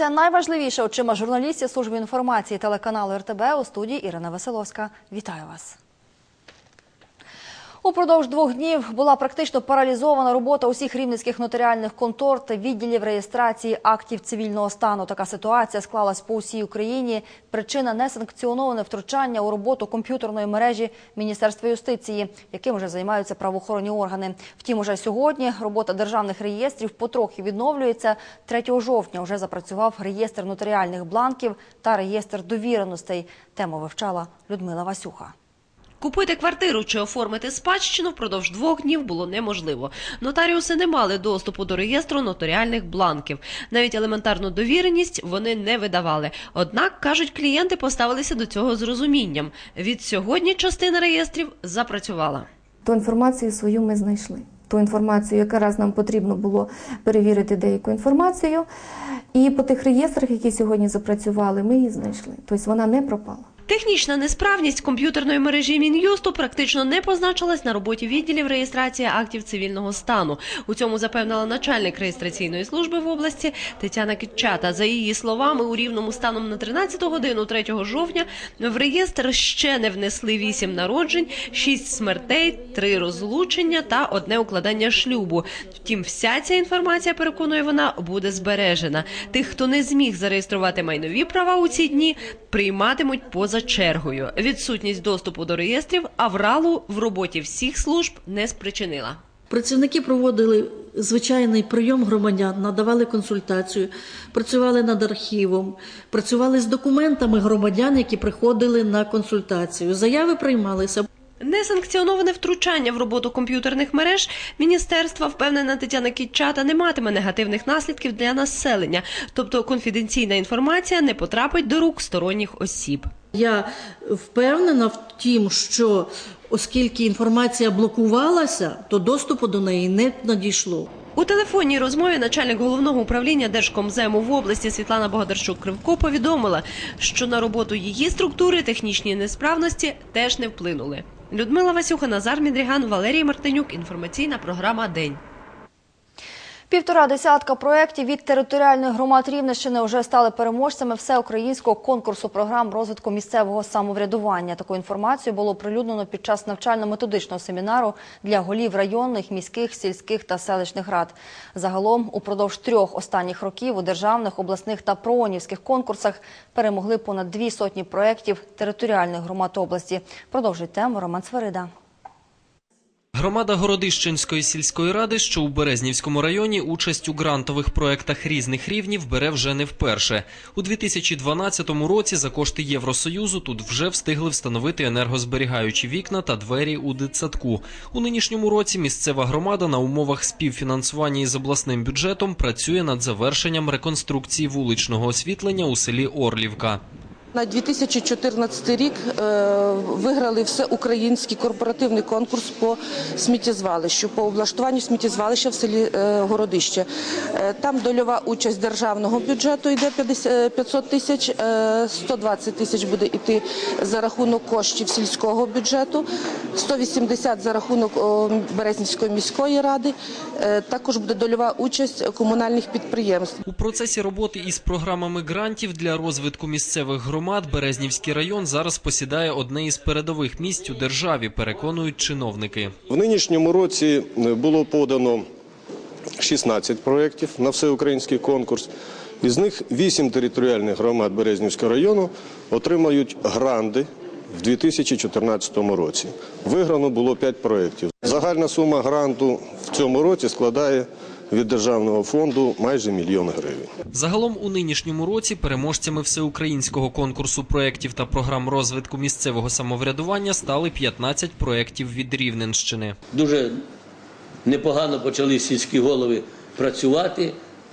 Усе найважливіше очима журналістів служби інформації телеканалу РТБ у студії Ірина Василовська. Вітаю вас. Упродовж двох днів була практично паралізована робота усіх рівненських нотаріальних контор та відділів реєстрації актів цивільного стану. Така ситуація склалась по усій Україні. Причина несанкціоноване втручання у роботу комп'ютерної мережі Міністерства юстиції, яким вже займаються правоохоронні органи. Втім, уже сьогодні робота державних реєстрів потрохи відновлюється. 3 жовтня вже запрацював реєстр нотаріальних бланків та реєстр довіреностей. Тему вивчала Людмила Васюха. Купити квартиру чи оформити спадщину впродовж двох днів було неможливо. Нотаріуси не мали доступу до реєстру нотаріальних бланків. Навіть елементарну довіреність вони не видавали. Однак, кажуть, клієнти поставилися до цього з розумінням. Від сьогодні частина реєстрів запрацювала. Ту інформацію свою ми знайшли. Ту інформацію, якраз нам потрібно було перевірити деяку інформацію. І по тих реєстрах, які сьогодні запрацювали, ми її знайшли. Тобто вона не пропала. Технічна несправність комп'ютерної мережі Мін'юсту практично не позначилась на роботі відділів реєстрації актів цивільного стану. У цьому запевнила начальник реєстраційної служби в області Тетяна Кітчата. За її словами, у рівному станом на 13 годину 3 жовтня в реєстр ще не внесли 8 народжень, 6 смертей, 3 розлучення та одне укладання шлюбу. Втім, вся ця інформація, переконує вона, буде збережена. Тих, хто не зміг зареєструвати майнові права у ці дні, прийматимуть поза чергою. Відсутність доступу до реєстрів авралу в роботі всіх служб не спричинила. Працівники проводили звичайний прийом громадян, надавали консультацію, працювали над архівом, працювали з документами громадян, які приходили на консультацію. Заяви приймалися. Несанкціоноване втручання в роботу комп'ютерних мереж міністерства, впевнена Тетяна Кітчата, не матиме негативних наслідків для населення, тобто конфіденційна інформація не потрапить до рук сторонніх осіб. Я впевнена в тім, що оскільки інформація блокувалася, то доступу до неї не надійшло. У телефонній розмові начальник головного управління Держкомзему в області Світлана Богодарчук-Кривко повідомила, що на роботу її структури технічні несправності теж не вплинули. Людмила Васюха, Назар Мідріган, Валерій Мартинюк. Інформаційна програма День. Півтора десятка проєктів від територіальних громад Рівненщини вже стали переможцями всеукраїнського конкурсу програм розвитку місцевого самоврядування. Таку інформацію було оприлюднено під час навчально-методичного семінару для голів районних, міських, сільських та селищних рад. Загалом упродовж трьох останніх років у державних, обласних та проонівських конкурсах перемогли понад дві сотні проєктів територіальних громад області. Продовжує тему Роман Цверида. Громада Городищенської сільської ради, що у Березнівському районі, участь у грантових проектах різних рівнів бере вже не вперше. У 2012 році за кошти Євросоюзу тут вже встигли встановити енергозберігаючі вікна та двері у дитсадку. У нинішньому році місцева громада на умовах співфінансування із обласним бюджетом працює над завершенням реконструкції вуличного освітлення у селі Орлівка. На 2014 рік е, виграли всеукраїнський корпоративний конкурс по сміттєзвалищу, по облаштуванню сміттєзвалища в селі е, Городище. Е, Там дольова участь державного бюджету йде 50 е, 500 тисяч, е, 120 тисяч буде йти за рахунок коштів сільського бюджету, 180 за рахунок Березнівської міської ради. Також буде дольова участь комунальних підприємств. У процесі роботи із програмами грантів для розвитку місцевих громад Березнівський район зараз посідає одне із передових місць у державі, переконують чиновники. В нинішньому році е, було подано 16 проєктів на всеукраїнський конкурс. Із них 8 територіальних громад Березнівського району отримають гранди в 2014 році. Виграно було 5 проєктів. Загальна сума гранту в цьому році складає від державного фонду майже мільйон гривень. Загалом у нинішньому році переможцями всеукраїнського конкурсу проєктів та програм розвитку місцевого самоврядування стали 15 проєктів від Рівненщини. дуже непогано почали сільські голови працювати,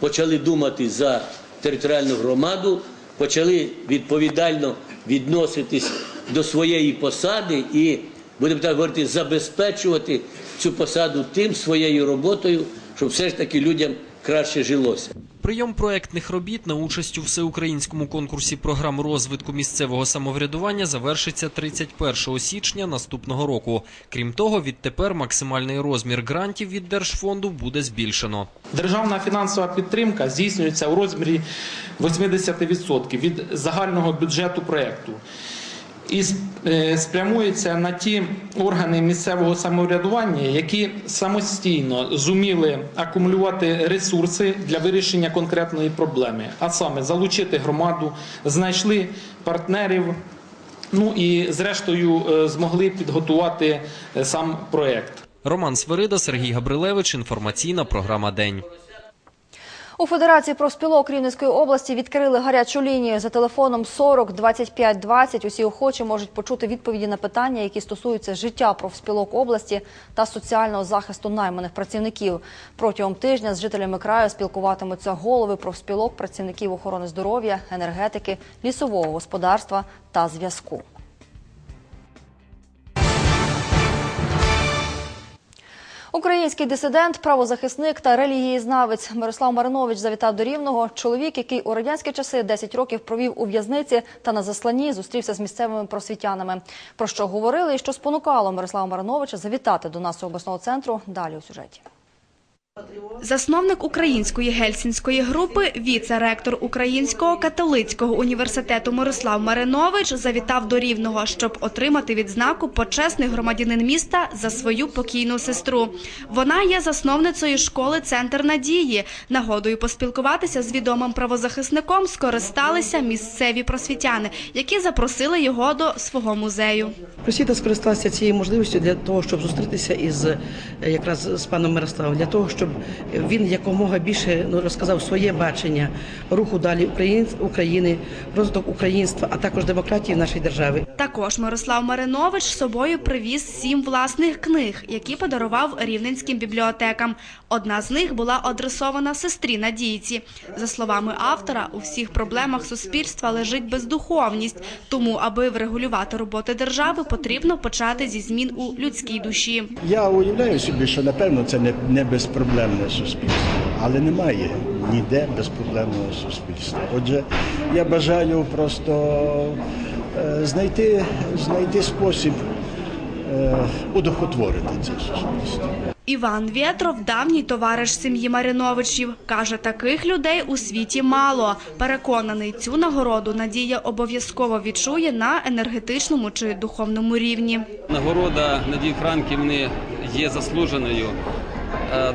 почали думати за територіальну громаду, почали відповідально відноситись до своєї посади і, будемо так говорити, забезпечувати цю посаду тим своєю роботою, щоб все ж таки людям краще жилося. Прийом проектних робіт на участь у всеукраїнському конкурсі програм розвитку місцевого самоврядування завершиться 31 січня наступного року. Крім того, відтепер максимальний розмір грантів від Держфонду буде збільшено. Державна фінансова підтримка здійснюється у розмірі 80% від загального бюджету проєкту і е, спрямується на ті органи місцевого самоврядування, які самостійно зуміли акумулювати ресурси для вирішення конкретної проблеми, а саме залучити громаду, знайшли партнерів. Ну і зрештою е, змогли підготувати е, сам проєкт. Роман Свирида, Сергій Габрилевич. Інформаційна програма День. У Федерації профспілок Рівненської області відкрили гарячу лінію за телефоном 40 25 20. Усі охочі можуть почути відповіді на питання, які стосуються життя профспілок області та соціального захисту найманих працівників. Протягом тижня з жителями краю спілкуватимуться голови профспілок, працівників охорони здоров'я, енергетики, лісового господарства та зв'язку. Український дисидент, правозахисник та релігієзнавець Мирослав Маринович завітав до Рівного. Чоловік, який у радянські часи 10 років провів у в'язниці та на засланні, зустрівся з місцевими просвітянами. Про що говорили і що спонукало Мирослава Мариновича завітати до нас обласного центру. Далі у сюжеті. Засновник української гельсінської групи, віце-ректор Українського католицького університету Мирослав Маринович завітав до Рівного, щоб отримати відзнаку почесний громадянин міста за свою покійну сестру. Вона є засновницею школи Центр надії. Нагодою поспілкуватися з відомим правозахисником скористалися місцеві просвітяни, які запросили його до свого музею. Просвіта скористалася цією можливістю для того, щоб зустрітися із якраз з паном Мирославом, для того, щоб він якомога більше ну, розказав своє бачення руху далі Україн- України, розвиток українства, а також демократії в нашій державі. Також Мирослав Маринович з собою привіз сім власних книг, які подарував рівненським бібліотекам. Одна з них була адресована сестрі Надійці. За словами автора, у всіх проблемах суспільства лежить бездуховність. Тому, аби врегулювати роботи держави, потрібно почати зі змін у людській душі. Я уявляю собі, що напевно це не, не безпроблемне суспільство, але немає ніде безпроблемного суспільства. Отже, я бажаю просто е, знайти, знайти спосіб е, удохотворити це суспільство. Іван Вєтров – давній товариш сім'ї Мариновичів. Каже, таких людей у світі мало. Переконаний, цю нагороду Надія обов'язково відчує на енергетичному чи духовному рівні. Нагорода Надії Франківни є заслуженою,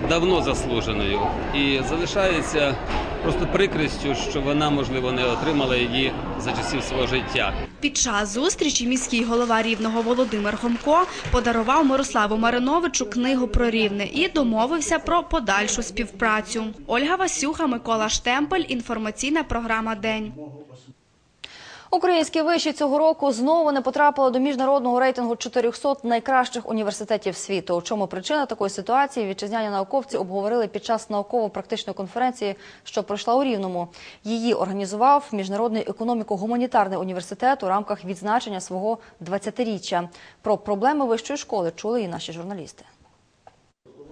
давно заслуженою, і залишається просто прикрістю, що вона, можливо, не отримала її за часів свого життя. Під час зустрічі міський голова Рівного Володимир Хомко подарував Мирославу Мариновичу книгу про Рівне і домовився про подальшу співпрацю. Ольга Васюха, Микола Штемпель. Інформаційна програма День. Українські виші цього року знову не потрапили до міжнародного рейтингу 400 найкращих університетів світу. У чому причина такої ситуації? Вітчизняні науковці обговорили під час науково-практичної конференції, що пройшла у Рівному. Її організував міжнародний економіко-гуманітарний університет у рамках відзначення свого 20-річчя. Про проблеми вищої школи чули і наші журналісти.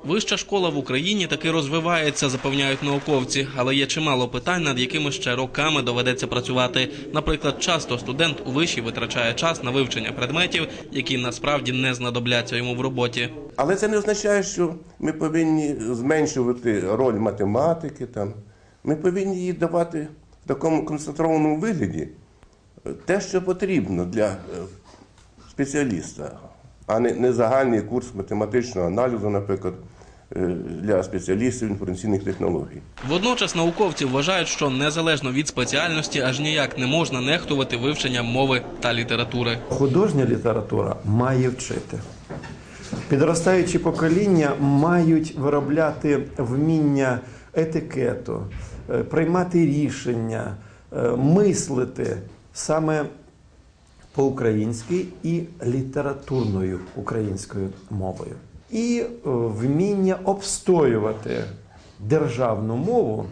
Вища школа в Україні таки розвивається, запевняють науковці, але є чимало питань, над якими ще роками доведеться працювати. Наприклад, часто студент у виші витрачає час на вивчення предметів, які насправді не знадобляться йому в роботі. Але це не означає, що ми повинні зменшувати роль математики. Там. Ми повинні їй давати в такому концентрованому вигляді те, що потрібно для е, спеціаліста, а не, загальний курс математичного аналізу, наприклад, е, для спеціалістів інформаційних технологій. Водночас науковці вважають, що незалежно від спеціальності аж ніяк не можна нехтувати вивченням мови та літератури. Художня література має вчити. Підростаючі покоління мають виробляти вміння етикету, е, приймати рішення, е, мислити саме по-українськи і літературною українською мовою. І е, вміння обстоювати державну мову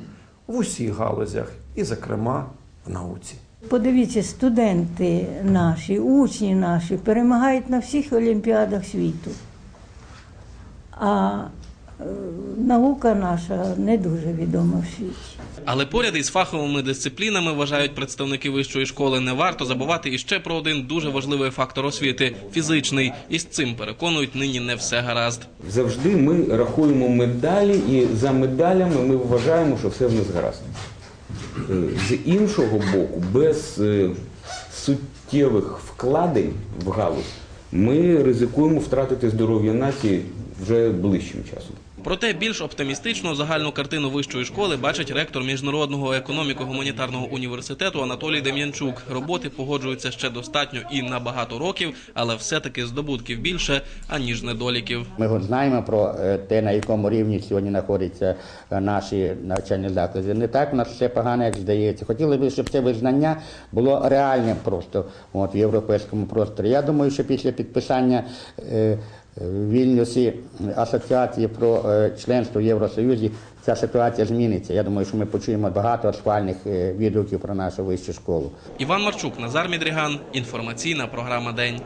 в усіх галузях, і, зокрема, в науці. Подивіться, студенти наші, учні наші перемагають на всіх олімпіадах світу. А наука наша не дуже відома в світі. Але поряд із фаховими дисциплінами вважають представники вищої школи. Не варто забувати іще про один дуже важливий фактор освіти фізичний. І з цим переконують нині не все гаразд. Завжди ми рахуємо медалі, і за медалями ми вважаємо, що все в нас гаразд. Е, З іншого боку, без е, суттєвих вкладень в галузь ми ризикуємо втратити здоров'я нації вже ближчим часом. Проте більш оптимістично загальну картину вищої школи бачить ректор міжнародного економіко-гуманітарного університету Анатолій Дем'янчук. Роботи погоджуються ще достатньо і на багато років, але все-таки здобутків більше аніж недоліків. Ми знаємо про е, те, на якому рівні сьогодні знаходяться е, наші навчальні заклади. Не так у нас все погано, як здається. Хотіли б, щоб це визнання було реальним просто от, в європейському просторі. Я думаю, що після підписання е, в Вільнюсі асоціації про е, членство в Євросоюзі ця ситуація зміниться. Я думаю, що ми почуємо багато схвальних е, відгуків про нашу вищу школу. Іван Марчук, Назар Мідріган. Інформаційна програма День.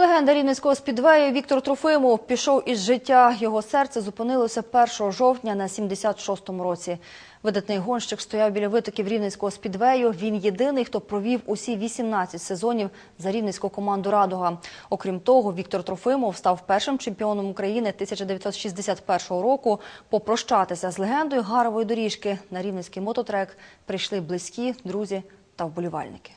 Легенда рівненського спідвею Віктор Трофимов пішов із життя. Його серце зупинилося 1 жовтня на 76-му році. Видатний гонщик стояв біля витоків рівненського спідвею. Він єдиний, хто провів усі 18 сезонів за рівненську команду «Радуга». Окрім того, Віктор Трофимов став першим чемпіоном України 1961 року. Попрощатися з легендою гарової доріжки на рівненський мототрек прийшли близькі, друзі та вболівальники.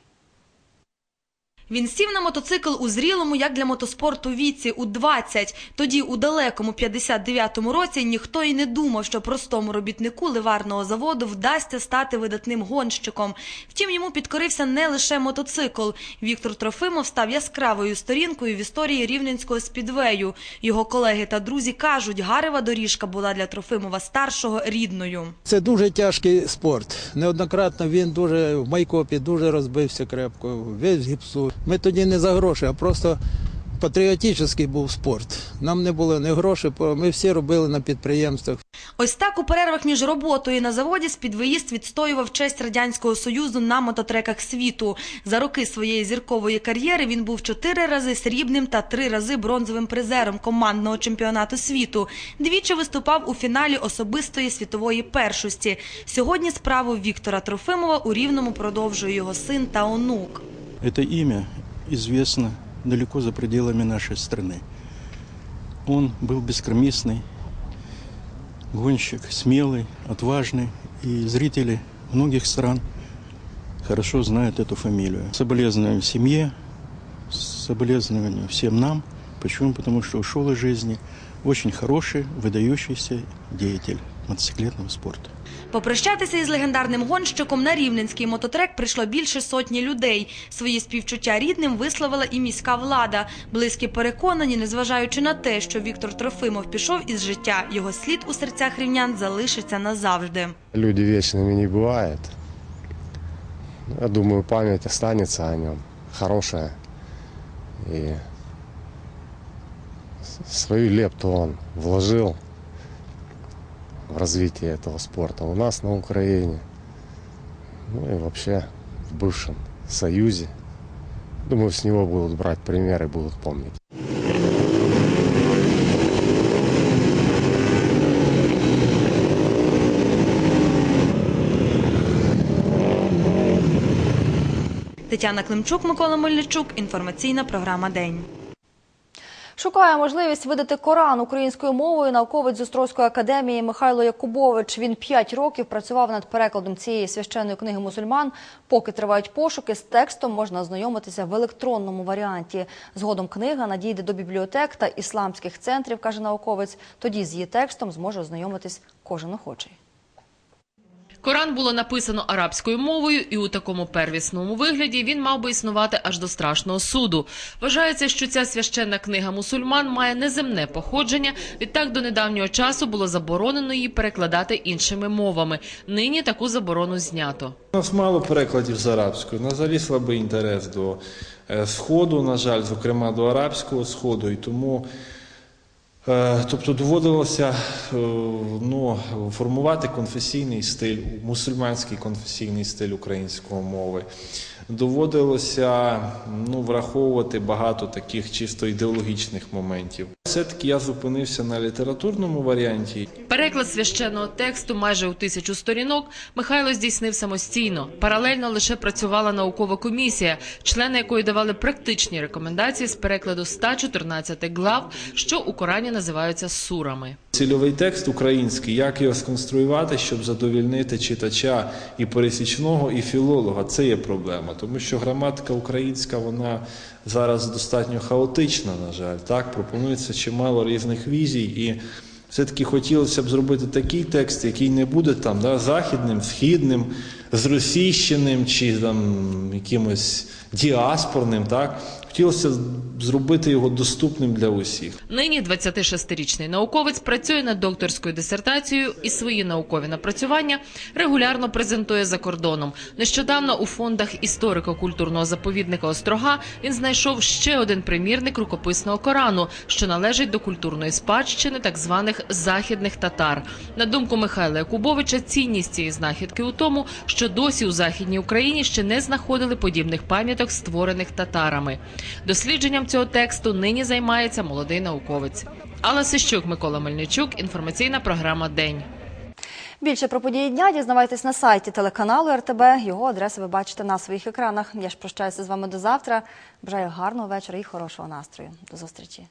Він сів на мотоцикл у зрілому, як для мотоспорту, віці у 20. Тоді у далекому 59-му році ніхто й не думав, що простому робітнику ливарного заводу вдасться стати видатним гонщиком. Втім, йому підкорився не лише мотоцикл. Віктор Трофимов став яскравою сторінкою в історії рівненського спідвею. Його колеги та друзі кажуть, гарева доріжка була для Трофимова старшого рідною. Це дуже тяжкий спорт. Неоднократно він дуже в майкопі дуже розбився крепко, весь гіпсу. Ми тоді не за гроші, а просто патріотичний був спорт. Нам не було ні грошей, ми всі робили на підприємствах. Ось так у перервах між роботою на заводі спідвеїст відстоював честь радянського союзу на мототреках світу. За роки своєї зіркової кар'єри він був чотири рази срібним та три рази бронзовим призером командного чемпіонату світу. Двічі виступав у фіналі особистої світової першості. Сьогодні справу Віктора Трофимова у рівному продовжує його син та онук. Это имя известно далеко за пределами нашей страны. Он был бескромисный, гонщик, смелый, отважный, и зрители многих стран хорошо знают эту фамилию. Соболезнования семье, соболезнования всем нам. Почему? Потому что ушел из жизни очень хороший, выдающийся деятель мотоциклетного спорта. Попрощатися із легендарним гонщиком на рівненський мототрек прийшло більше сотні людей. Свої співчуття рідним висловила і міська влада. Близькі переконані, незважаючи на те, що Віктор Трофимов пішов із життя, його слід у серцях рівнян залишиться назавжди. Люди вечными не бывают. Я думаю, память останется о нем. Хорошая. И с- свою лепту он вложил в развитие этого спорта у нас на Украине. Ну и вообще в бывшем Союзе. Думаю, с него будут брать пример и будут помнить. Тетяна Климчук, Микола Мельничук. Інформаційна програма День. Шукає можливість видати Коран українською мовою науковець з Острозької академії Михайло Якубович. Він п'ять років працював над перекладом цієї священної книги мусульман. Поки тривають пошуки, з текстом можна ознайомитися в електронному варіанті. Згодом книга надійде до бібліотек та ісламських центрів, каже науковець. Тоді з її текстом зможе ознайомитись кожен охочий. Коран було написано арабською мовою, і у такому первісному вигляді він мав би існувати аж до страшного суду. Вважається, що ця священна книга мусульман має неземне походження. Відтак до недавнього часу було заборонено її перекладати іншими мовами. Нині таку заборону знято. У нас мало перекладів з арабської. У нас взагалі слабий інтерес до е, сходу, на жаль, зокрема до арабського сходу. І тому Тобто доводилося е, ну, формувати конфесійний стиль, мусульманський конфесійний стиль української мови. Доводилося ну, враховувати багато таких чисто ідеологічних моментів. Все-таки я зупинився на літературному варіанті. Переклад священного тексту майже у тисячу сторінок Михайло здійснив самостійно. Паралельно лише працювала наукова комісія, члени якої давали практичні рекомендації з перекладу 114 глав, що у Корані називаються сурами. Цільовий текст український, як його сконструювати, щоб задовільнити читача і пересічного, і філолога, це є проблема, тому що граматика українська вона зараз достатньо хаотична, на жаль. Так пропонується чимало різних візій, і все-таки хотілося б зробити такий текст, який не буде там да, західним, східним, зросійщеним чи там якимось діаспорним. Так хотілося зробити його доступним для усіх. Нині 26-річний науковець працює над докторською дисертацією і свої наукові напрацювання регулярно презентує за кордоном. Нещодавно у фондах історико-культурного заповідника Острога він знайшов ще один примірник рукописного Корану, що належить до культурної спадщини так званих західних татар. На думку Михайла Якубовича, цінність цієї знахідки у тому, що досі у західній Україні ще не знаходили подібних пам'яток, створених татарами. Дослідженням цього тексту нині займається молодий науковець. Алла Сищук, Микола Мельничук. Інформаційна програма День. Більше про події дня дізнавайтесь на сайті телеканалу РТБ. Його адреси ви бачите на своїх екранах. Я ж прощаюся з вами до завтра. Бажаю гарного вечора і хорошого настрою. До зустрічі.